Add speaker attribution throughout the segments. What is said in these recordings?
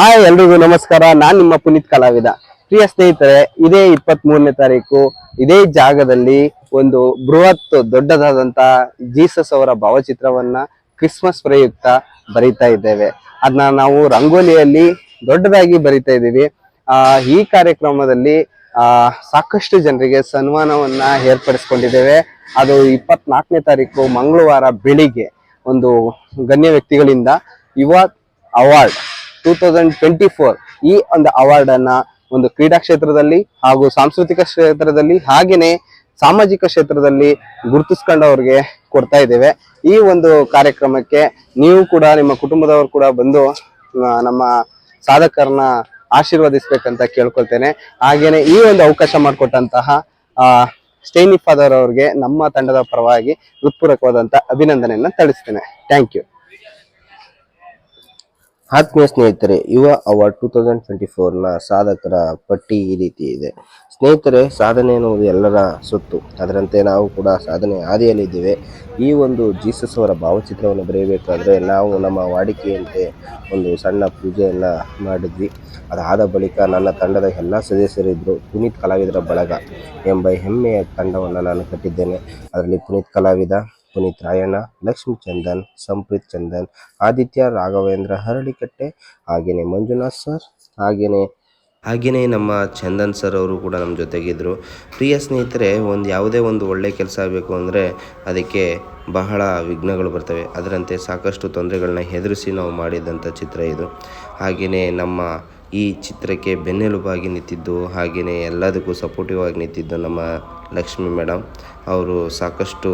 Speaker 1: Hi ಎಲ್ರಿಗೂ ನಮಸ್ಕಾರ. ನಾನ್ ನಿಮ್ಮ ಪುನೀತ್ ಕಲಾವಿದ. ಪ್ರಿಯ ಸ್ನೇಹಿತರೆ, ಇದೇ ಇಪ್ಪತ್ತ್ ಮೂರನೇ ತಾರೀಕು, ಇದೇ ಜಾಗದಲ್ಲಿ ಒಂದು ಬೃಹತ್ ದೊಡ್ಡದಾದಂತ ಜೀಸಸ್ ಅವರ ಭಾವಚಿತ್ರವನ್ನ ಕ್ರಿಸ್ಮಸ್ ಪ್ರಯುಕ್ತ ಬರಿತಾ ಇದ್ದೇವೆ. ಅದನ್ನ ನಾವು ರಂಗೋಲಿಯಲ್ಲಿ ದೊಡ್ಡದಾಗಿ ಬರಿತಾ ಇದ್ದೀವಿ. ಆ, ಈ ಕಾರ್ಯಕ್ರಮದಲ್ಲಿ ಸಾಕಷ್ಟು ಜನರಿಗೆ ಸನ್ಮಾನವನ್ನ ಏರ್ಪಡಿಸ್ಕೊಂಡಿದ್ದೇವೆ. ಅದು ಇಪ್ಪತ್ನಾಲ್ಕನೇ ತಾರೀಕು, ಮಂಗಳವಾರ ಬೆಳಿಗ್ಗೆ ಒಂದು ಗಣ್ಯ ವ್ಯಕ್ತಿಗಳಿಂದ ಯುವ award. Two thousand twenty four ಈ ಒಂದು ಅವಾರ್ಡ್ ಅನ್ನ ಒಂದು ಕ್ರೀಡಾ ಕ್ಷೇತ್ರದಲ್ಲಿ ಹಾಗೂ ಸಾಂಸ್ಕೃತಿಕ ಕ್ಷೇತ್ರದಲ್ಲಿ ಹಾಗೇನೆ ಸಾಮಾಜಿಕ ಕ್ಷೇತ್ರದಲ್ಲಿ ಗುರುತಿಸ್ಕೊಂಡವ್ರಿಗೆ ಕೊಡ್ತಾ ಇದ್ದೇವೆ. ಈ ಒಂದು ಕಾರ್ಯಕ್ರಮಕ್ಕೆ ನೀವು ಕೂಡ, ನಿಮ್ಮ ಕುಟುಂಬದವರು ಕೂಡ ಬಂದು ನಮ್ಮ ಸಾಧಕರನ್ನ ಆಶೀರ್ವದಿಸ್ಬೇಕಂತ ಕೇಳ್ಕೊಳ್ತೇನೆ. ಹಾಗೇನೆ ಈ ಒಂದು ಅವಕಾಶ ಮಾಡಿಕೊಟ್ಟಂತಹ ಸ್ಟೇನಿ ಫಾದರ್ ಅವ್ರಿಗೆ ನಮ್ಮ ತಂಡದ ಪರವಾಗಿ ಹೃತ್ಪೂರ್ವಕವಾದಂತಹ ಅಭಿನಂದನೆಯನ್ನು ತಿಳಿಸ್ತೇನೆ ಥ್ಯಾಂಕ್ ಯು
Speaker 2: ಆತ್ಮೀಯ ಸ್ನೇಹಿತರೆ, ಯುವ ಅವಾರ್ಡ್ ಟೂ ತೌಸಂಡ್ ಟ್ವೆಂಟಿ ಫೋರ್ನ ಸಾಧಕರ ಪಟ್ಟಿ ಈ ರೀತಿ ಇದೆ. ಸ್ನೇಹಿತರೆ, ಸಾಧನೆ ಎನ್ನುವುದು ಎಲ್ಲರ ಸೊತ್ತು. ಅದರಂತೆ ನಾವು ಕೂಡ ಸಾಧನೆ ಹಾದಿಯಲ್ಲಿದ್ದೇವೆ ಈ ಒಂದು ಜೀಸಸ್ ಅವರ ಭಾವಚಿತ್ರವನ್ನು ಬರೆಯಬೇಕಾದ್ರೆ ನಾವು ನಮ್ಮ ವಾಡಿಕೆಯಂತೆ ಒಂದು ಸಣ್ಣ ಪೂಜೆಯನ್ನು ಮಾಡಿದ್ವಿ. ಅದಾದ ಬಳಿಕ ನನ್ನ ತಂಡದ ಎಲ್ಲ ಸದಸ್ಯರಿದ್ದರು ಪುನೀತ್ ಕಲಾವಿದರ ಬಳಗ ಎಂಬ ಹೆಮ್ಮೆಯ ತಂಡವನ್ನು ನಾನು ಕಟ್ಟಿದ್ದೇನೆ. ಅದರಲ್ಲಿ ಪುನೀತ್ ಕಲಾವಿದ ಪುನೀತ್ ರಾಯಣ್ಣ ಲಕ್ಷ್ಮಿ ಚಂದನ್, ಸಂಪ್ರೀತ್ ಚಂದನ್, ಆದಿತ್ಯ ರಾಘವೇಂದ್ರ, ಹರಳಿಕಟ್ಟೆ ಹಾಗೆಯೇ ಮಂಜುನಾಥ್ ಸರ್ ಹಾಗೆಯೇ ಹಾಗೆಯೇ ನಮ್ಮ ಚಂದನ್ ಸರ್ ಅವರು ಕೂಡ ನಮ್ಮ ಜೊತೆಗಿದ್ದರು ಪ್ರಿಯ ಸ್ನೇಹಿತರೆ, ಒಂದು ಯಾವುದೇ ಒಂದು ಒಳ್ಳೆಯ ಕೆಲಸ ಆಗಬೇಕು ಅಂದರೆ ಅದಕ್ಕೆ ಬಹಳ ವಿಘ್ನಗಳು ಬರ್ತವೆ. ಅದರಂತೆ ಸಾಕಷ್ಟು ತೊಂದರೆಗಳನ್ನ ಎದುರಿಸಿ ನಾವು ಮಾಡಿದಂಥ ಚಿತ್ರ ಇದು. ಹಾಗೆಯೇ ನಮ್ಮ ಈ ಚಿತ್ರಕ್ಕೆ ಬೆನ್ನೆಲುಬಾಗಿ ನಿಂತಿದ್ದು ಹಾಗೆಯೇ ಎಲ್ಲದಕ್ಕೂ ಸಪೋರ್ಟಿವ್ ಆಗಿ ನಿಂತಿದ್ದು ನಮ್ಮ ಲಕ್ಷ್ಮಿ ಮೇಡಮ್ ಅವರು ಸಾಕಷ್ಟು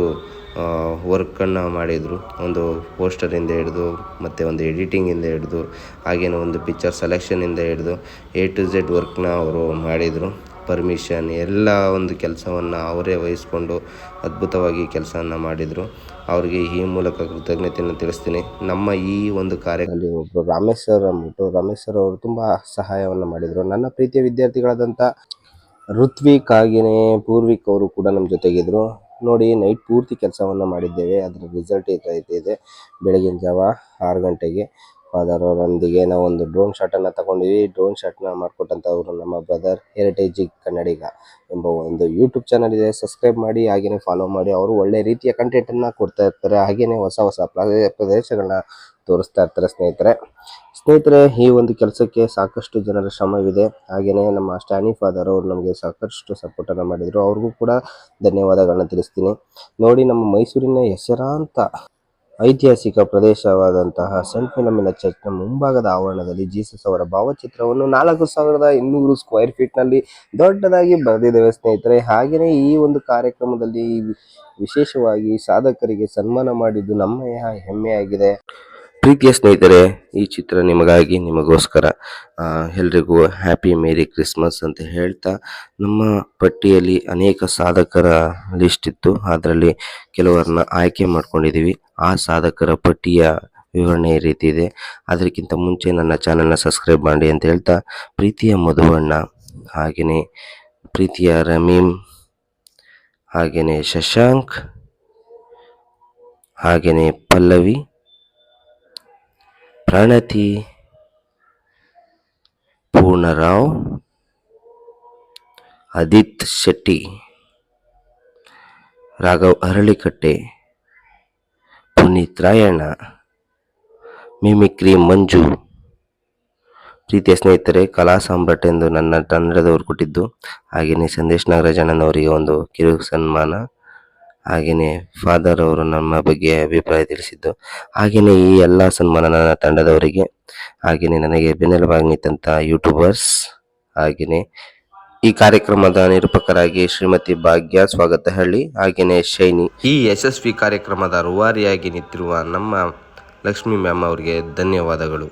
Speaker 2: ವರ್ಕನ್ನು ಮಾಡಿದರು. ಒಂದು ಪೋಸ್ಟರಿಂದ ಹಿಡಿದು, ಮತ್ತು ಒಂದು ಎಡಿಟಿಂಗಿಂದ ಹಿಡಿದು, ಹಾಗೇನೆ ಒಂದು ಪಿಕ್ಚರ್ ಸೆಲೆಕ್ಷನಿಂದ ಹಿಡಿದು ಎ ಟು ಝೆಡ್ ವರ್ಕ್ನ ಅವರು ಮಾಡಿದರು. ಪರ್ಮಿಷನ್ ಎಲ್ಲ ಒಂದು ಕೆಲಸವನ್ನು ಅವರೇ ವಹಿಸ್ಕೊಂಡು ಅದ್ಭುತವಾಗಿ ಕೆಲಸವನ್ನು ಮಾಡಿದರು. ಅವರಿಗೆ ಈ ಮೂಲಕ ಕೃತಜ್ಞತೆಯನ್ನು ತಿಳಿಸ್ತೀನಿ. ನಮ್ಮ ಈ ಒಂದು ಕಾರ್ಯದಲ್ಲಿ ಒಬ್ಬರು ರಾಮೇಶ್ ಸರ್ ಅಂದ್ಬಿಟ್ಟು, ರಾಮೇಶ್ ಅವರು ತುಂಬ ಸಹಾಯವನ್ನು ಮಾಡಿದರು. ನನ್ನ ಪ್ರೀತಿಯ ವಿದ್ಯಾರ್ಥಿಗಳಾದಂಥ ಋತ್ವಿಕ್ ಆಗಿನೇ ಪೂರ್ವಿಕ್ ಅವರು ಕೂಡ ನಮ್ಮ ಜೊತೆಗಿದ್ರು. ನೋಡಿ ನೈಟ್ ಪೂರ್ತಿ ಕೆಲಸವನ್ನು ಮಾಡಿದ್ದೇವೆ. ಅದರ ರಿಸಲ್ಟ್ ಇದೆ ಬೆಳಗಿನ ಜಾವ ಆರು ಗಂಟೆಗೆ. ಫಾದರ್ ಅವರೊಂದಿಗೆ ನಾವು ಒಂದು ಡ್ರೋನ್ ಶಾಟ್ ಅನ್ನ ತಗೊಂಡಿವಿ. ಡ್ರೋನ್ ಶಾಟ್ನ ಮಾಡಿಕೊಟ್ಟಂಥವ್ರು ನಮ್ಮ ಬ್ರದರ್ ಹೆರಿಟೇಜ್ ಕನ್ನಡಿಗ ಎಂಬ ಒಂದು ಯೂಟ್ಯೂಬ್ ಚಾನಲ್ ಇದೆ. ಸಬ್ಸ್ಕ್ರೈಬ್ ಮಾಡಿ ಹಾಗೆಯೇ ಫಾಲೋ ಮಾಡಿ. ಅವರು ಒಳ್ಳೆ ರೀತಿಯ ಕಂಟೆಂಟ್ ಅನ್ನ ಕೊಡ್ತಾ ಇರ್ತಾರೆ. ಹಾಗೆಯೇ ಹೊಸ ಹೊಸ ಪ್ರದೇ- ಪ್ರದೇಶಗಳನ್ನ ತೋರಿಸ್ತಾ ಇರ್ತಾರೆ ಸ್ನೇಹಿತರೆ. ಸ್ನೇಹಿತರೆ, ಈ ಒಂದು ಕೆಲಸಕ್ಕೆ ಸಾಕಷ್ಟು ಜನರ ಶ್ರಮವಿದೆ. ಹಾಗೆಯೇ ನಮ್ಮ ಸ್ಟ್ಯಾನಿ ಫಾದರ್ ಅವರು ನಮಗೆ ಸಾಕಷ್ಟು ಸಪೋರ್ಟನ್ನು ಮಾಡಿದರು. ಅವ್ರಿಗೂ ಕೂಡ ಧನ್ಯವಾದಗಳನ್ನ ತಿಳಿಸ್ತೀನಿ. ನೋಡಿ ನಮ್ಮ ಮೈಸೂರಿನ ಹೆಸರಾಂತ ಐತಿಹಾಸಿಕ ಪ್ರದೇಶವಾದಂತಹ ಸೆಂಟ್ ಫಿಲಮಿನ ಚರ್ಚ್ನ ಮುಂಭಾಗದ ಆವರಣದಲ್ಲಿ ಜೀಸಸ್ ಅವರ ಭಾವಚಿತ್ರವನ್ನು ನಾಲ್ಕು ಸಾವಿರದ ಇನ್ನೂರು ಸ್ಕ್ವೇರ್ ಫೀಟ್ನಲ್ಲಿ ದೊಡ್ಡದಾಗಿ ಬರೆದಿದ್ದೇವೆ ಸ್ನೇಹಿತರೆ. ಹಾಗೆಯೇ ಈ ಒಂದು ಕಾರ್ಯಕ್ರಮದಲ್ಲಿ ವಿಶೇಷವಾಗಿ ಸಾಧಕರಿಗೆ ಸನ್ಮಾನ ಮಾಡಿದ್ದು ನಮ್ಮ ಹೆಮ್ಮೆಯಾಗಿದೆ. ಪ್ರೀತಿಯ ಸ್ನೇಹಿತರೆ, ಈ ಚಿತ್ರ ನಿಮಗಾಗಿ, ನಿಮಗೋಸ್ಕರ ಎಲ್ರಿಗೂ ಹ್ಯಾಪಿ ಮೇರಿ ಕ್ರಿಸ್ಮಸ್ ಅಂತ ಹೇಳ್ತಾ, ನಮ್ಮ ಪಟ್ಟಿಯಲ್ಲಿ ಅನೇಕ ಸಾಧಕರ ಲಿಸ್ಟ್ ಇತ್ತು. ಅದರಲ್ಲಿ ಕೆಲವರನ್ನ ಆಯ್ಕೆ ಮಾಡ್ಕೊಂಡಿದ್ದೀವಿ ಆ ಸಾಧಕರ ಪಟ್ಟಿಯ ವಿವರಣೆ ರೀತಿ ಇದೆ. ಅದಕ್ಕಿಂತ ಮುಂಚೆ ನನ್ನ ಚಾನಲ್ನ ಸಬ್ಸ್ಕ್ರೈಬ್ ಮಾಡಿ ಅಂತ ಹೇಳ್ತಾ, ಪ್ರೀತಿಯ ಮಧುವಣ್ಣ ಹಾಗೆಯೇ ಪ್ರೀತಿಯ ರಮೀಮ್ ಹಾಗೆಯೇ ಶಶಾಂಕ್ ಹಾಗೆಯೇ ಪಲ್ಲವಿ ಪ್ರಣತಿ ಪೂರ್ಣರಾವ್ ಅದಿತ್ ಶೆಟ್ಟಿ, ರಾಘವ್ ಅರಳಿಕಟ್ಟೆ, ಪುನೀತ್ ರಾಯಣ್ಣ, ಮಿಮಿಕ್ರಿ ಮಂಜು. ಪ್ರೀತಿಯ ಸ್ನೇಹಿತರೆ, ಕಲಾ ಸಾಮ್ರಾಟ್ ಎಂದು ನನ್ನ ತಂಡದವರು ಕೊಟ್ಟಿದ್ದು, ಹಾಗೆಯೇ ಸಂದೇಶ್ ನಾಗರಾಜಣ್ಣನವರಿಗೆ ಒಂದು ಕಿರು ಸನ್ಮಾನ. ಹಾಗೆಯೇ ಫಾದರ್ ಅವರು ನಮ್ಮ ಬಗ್ಗೆ ಅಭಿಪ್ರಾಯ ತಿಳಿಸಿದ್ದು. ಹಾಗೆಯೇ ಈ ಎಲ್ಲ ಸನ್ಮಾನ ನನ್ನ ತಂಡದವರಿಗೆ, ಹಾಗೆಯೇ ನನಗೆ ಬೆನ್ನೆಲುಬಾಗಿ ನಿಂತಹ ಯೂಟ್ಯೂಬರ್ಸ್ ಹಾಗೆಯೇ ಈ ಕಾರ್ಯಕ್ರಮದ ನಿರೂಪಕರಾಗಿ ಶ್ರೀಮತಿ ಭಾಗ್ಯ ಸ್ವಾಗತ ಹಳ್ಳಿ ಹಾಗೆಯೇ ಶೈನಿ. ಈ ಯಶಸ್ವಿ ಕಾರ್ಯಕ್ರಮದ ರೂವಾರಿಯಾಗಿ ನಿಂತಿರುವ ನಮ್ಮ ಲಕ್ಷ್ಮೀ ಮ್ಯಾಮ್ ಅವರಿಗೆ ಧನ್ಯವಾದಗಳು.